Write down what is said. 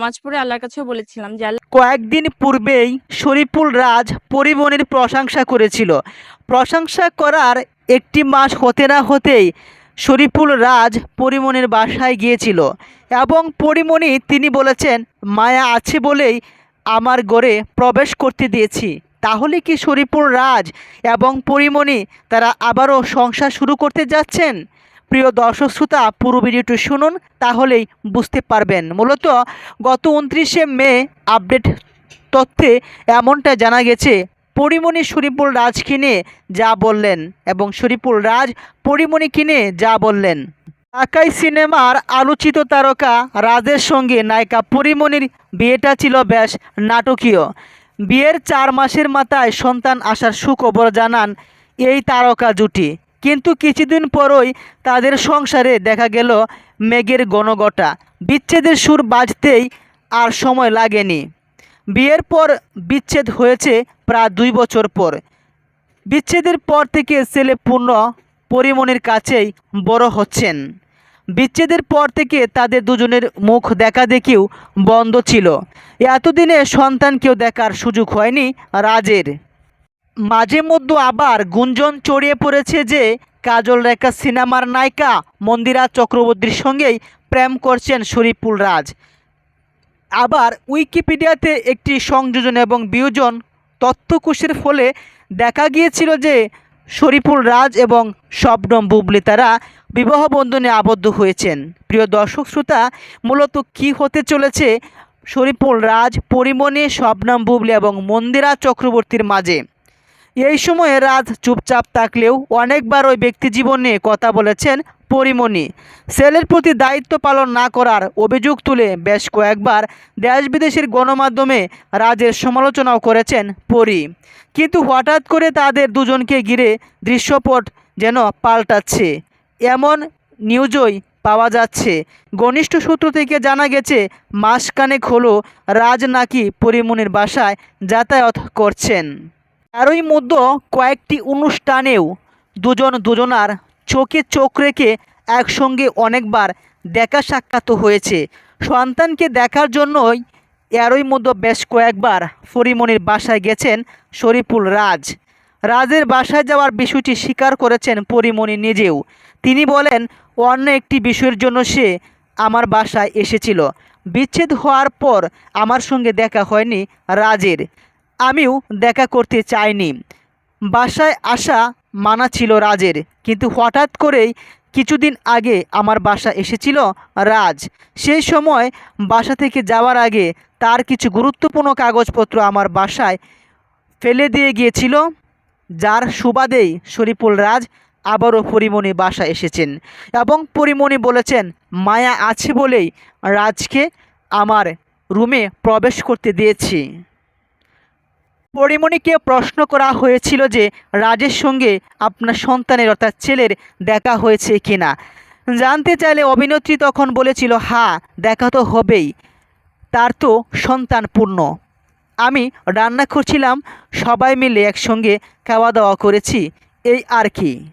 নামাজ আল্লাহর কাছেও বলেছিলাম যে কয়েকদিন পূর্বেই শরীফুল রাজ পরিমণির প্রশংসা করেছিল। প্রশংসা করার একটি মাস হতে না হতেই শরীফুল রাজ পরিমণির বাসায় গিয়েছিল এবং পরিমণি তিনি বলেছেন, মায়া আছে বলেই আমার গড়ে প্রবেশ করতে দিয়েছি। তাহলে কি শরীফুল রাজ এবং পরিমণি তারা আবারও সংসার শুরু করতে যাচ্ছেন? প্রিয় দর্শক শ্রোতা, পুরো ভিডিওটি শুনুন, তাহলেই বুঝতে পারবেন। মূলত গত উনত্রিশে মে আপডেট তথ্যে এমনটা জানা গেছে, পরিমণি শরীফুল রাজ কিনে যা বললেন এবং শরীফুল রাজ পরিমণি কিনে যা বললেন। ঢাকাই সিনেমার আলোচিত তারকা রাজের সঙ্গে নায়িকা পরিমণির বিয়েটা ছিল বেশ নাটকীয়। বিয়ের চার মাসের মাথায় সন্তান আসার সুখবর জানান এই তারকা জুটি। কিন্তু কিছুদিন পরই তাদের সংসারে দেখা গেল মেঘের গণগটা। বিচ্ছেদের সুর বাজতেই আর সময় লাগেনি। বিয়ের পর বিচ্ছেদ হয়েছে প্রায় দুই বছর পর। বিচ্ছেদের পর থেকে ছেলে পূর্ণ পরিমণির কাছেই বড় হচ্ছেন। বিচ্ছেদের পর থেকে তাদের দুজনের মুখ দেখা দেখিও বন্ধ ছিল। এতদিনে সন্তানকেও দেখার সুযোগ হয়নি রাজের। মাঝে মধ্যে আবার গুঞ্জন ছড়িয়ে পড়েছে যে কাজল রেখা সিনেমার নায়িকা মন্দিরা চক্রবর্তীর সঙ্গেই প্রেম করছেন শরীফুল রাজ। আবার উইকিপিডিয়াতে একটি সংযোজন এবং বিয়োজন তথ্যকোষের ফলে দেখা গিয়েছিল যে শরীফুল রাজ এবং শবনম বুবলি তারা বিবাহ বন্ধনে আবদ্ধ হয়েছেন। প্রিয় দর্শক শ্রোতা, মূলত কি হতে চলেছে? শরীফুল রাজ, পরিমণি, শবনম বুবলি এবং মন্দিরা চক্রবর্তীর মাঝে। এই সময়ে রাজ চুপচাপ থাকলেও অনেকবার ওই ব্যক্তি জীবন নিয়ে কথা বলেছেন পরিমণি। ছেলের প্রতি দায়িত্ব পালন না করার অভিযোগ তুলে বেশ কয়েকবার দেশ বিদেশের গণমাধ্যমে রাজের সমালোচনাও করেছেন পরি। কিন্তু হঠাৎ করে তাদের দুজনকে ঘিরে দৃশ্যপট যেন পাল্টাচ্ছে। এমন নিউজই পাওয়া যাচ্ছে। ঘনিষ্ঠ সূত্র থেকে জানা গেছে, মাসখানেক হলো রাজ নাকি পরিমণির বাসায় যাতায়াত করছেন। এরই মধ্যে কয়েকটি অনুষ্ঠানেও দুজন দুজনার চোখে চোখ রেখে একসঙ্গে অনেকবার দেখা সাক্ষাৎ হয়েছে। সন্তানকে দেখার জন্যই এরই মধ্যে বেশ কয়েকবার পরিমণির বাসায় গেছেন শরীফুল রাজ। রাজের বাসায় যাওয়ার বিষয়টি স্বীকার করেছেন পরিমণি নিজেও। তিনি বলেন, অন্য একটি বিষয়ের জন্য সে আমার বাসায় এসেছিল। বিচ্ছেদ হওয়ার পর আমার সঙ্গে দেখা হয়নি রাজের। আমিও দেখা করতে চাইনি। বাসায় আসা মানা ছিল রাজের, কিন্তু হঠাৎ করেই কিছুদিন আগে আমার বাসা এসেছিল রাজ। সেই সময় বাসা থেকে যাওয়ার আগে তার কিছু গুরুত্বপূর্ণ কাগজপত্র আমার বাসায় ফেলে দিয়ে গিয়েছিল, যার সুবাদেই শরীফুল রাজ আবারও পরিমণি বাসা এসেছেন এবং পরিমণি বলেছেন, মায়া আছে বলেই রাজকে আমার রুমে প্রবেশ করতে দিয়েছি। পরিমণিকে প্রশ্ন করা হয়েছিল যে রাজের সঙ্গে আপনার সন্তানের অর্থাৎ ছেলের দেখা হয়েছে কিনা। জানতে চাইলে অভিনেত্রী তখন বলেছিল, হা, দেখা তো হবেই। তার তো সন্তান পূর্ণ। আমি রান্না করছিলাম, সবাই মিলে একসঙ্গে খাওয়া দাওয়া করেছি। এই আর কি।